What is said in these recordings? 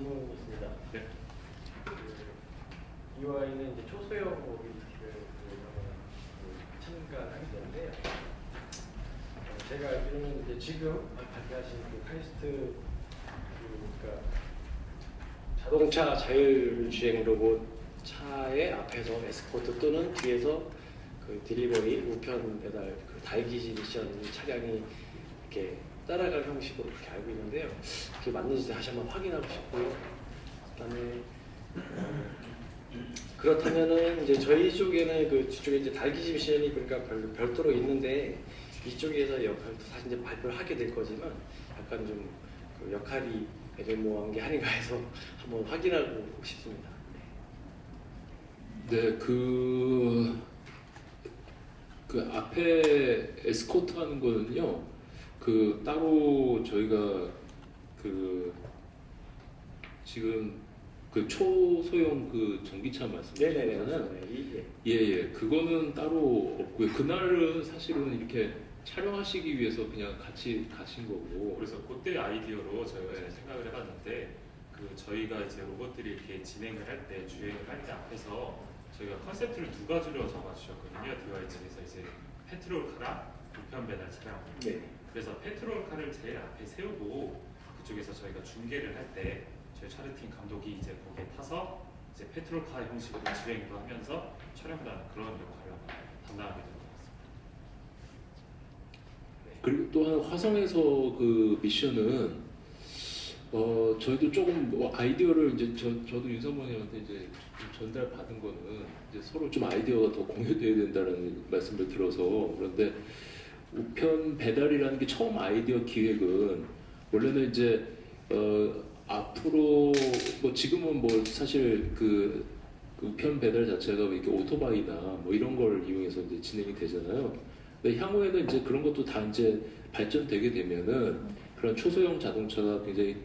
질문 있습니다. 네. 그 EY는 이제 초소형 모빌리티를 그 참가를 하게 되는데요. 어, 제가 알기로는 이제 지금 발표하신 그 카이스트 그 그러니까 자동차 자율주행 로봇 차의 앞에서 에스코트 또는 뒤에서 그 딜리버리 우편 배달 그 달기지 미션 차량이 이렇게 따라갈 형식으로 그렇게 알고 있는데요. 그게 맞는지 다시 한번 확인하고 싶고요. 그다음에 어, 그렇다면은 이제 저희 쪽에는 그 뒤쪽에 이제 달기지 미션이 그러니까 별, 별도로 있는데 이쪽에서 역할도 사실 이제 발표를 하게 될 거지만 약간 좀 그 역할이 애매모호한 게 아닌가 해서 한번 확인하고 싶습니다. 네, 그, 그 앞에 에스코트 하는 거는요, 그 따로 저희가 그 지금 그 초소형 그 전기차 네네네. 말씀하시잖아요. 맞습니다. 이- 예. 예, 예. 그거는 따로 없고요. 그날은 사실은 이렇게 촬영하시기 위해서 그냥 같이 가신 거고. 그래서 그때 아이디어로 저희가 이제 생각을 해봤는데 그 저희가 이제 로봇들이 이렇게 진행을 할 때 주행을 할 때 앞에서 저희가 컨셉트를 두 가지로 잡아주셨거든요. 측에서 이제 페트롤 카랑 우편 배달 차량. 네. 그래서 페트롤카를 제일 앞에 세우고 그쪽에서 저희가 중계를 할 때 저희 차르팀 감독이 이제 거기에 타서 이제 페트롤카 형식으로 주행도 하면서 촬영도 하는 그런 역할을 담당하게 된것 같습니다. 그리고 또한 화성에서 그 미션은 어 저희도 조금 뭐 아이디어를 이제 저 저도 윤성범님한테 이제 좀 전달 받은 거는 이제 서로 좀 아이디어가 더 공유돼야 된다는 말씀을 들어서 그런데 우편 배달이라는 게 처음 아이디어 기획은 원래는 이제 어 앞으로 뭐 지금은 뭐 사실 그, 그 우편 배달 자체가 이렇게 오토바이나 뭐 이런 걸 이용해서 이제 진행이 되잖아요. 근데 향후에는 이제 그런 것도 다 이제 발전되게 되면은 그런 초소형 자동차가 굉장히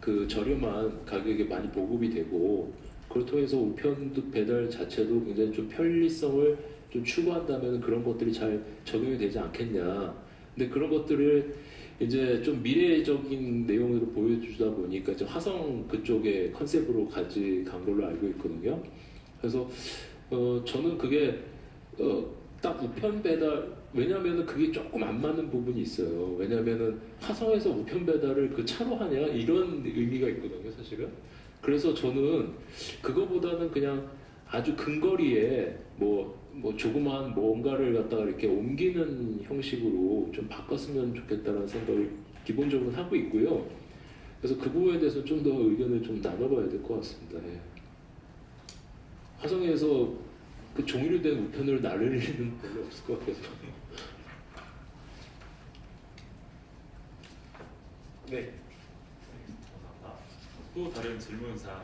그 저렴한 가격에 많이 보급이 되고 그걸 통해서 우편 배달 자체도 굉장히 좀 편리성을 좀 추구한다면 그런 것들이 잘 적용이 되지 않겠냐. 근데 그런 것들을 이제 좀 미래적인 내용으로 보여주다 보니까 이제 화성 그쪽의 컨셉으로 가져간 걸로 알고 있거든요. 그래서 어 저는 그게 어 딱 우편 배달 왜냐면은 그게 조금 안 맞는 부분이 있어요. 왜냐면은 화성에서 우편 배달을 그 차로 하냐 이런 의미가 있거든요, 사실은. 그래서 저는 그거보다는 그냥 아주 근거리에 뭐, 뭐 조그만 뭔가를 갖다가 이렇게 옮기는 형식으로 좀 바꿨으면 좋겠다는 생각을 기본적으로 하고 있고요. 그래서 그 부분에 대해서 좀 더 의견을 좀 나눠봐야 될 것 같습니다. 예. 화성에서 그 종이로 된 우편을 나를 일은 별로 없을 것 같아서. 네. 또 다른 질문 사항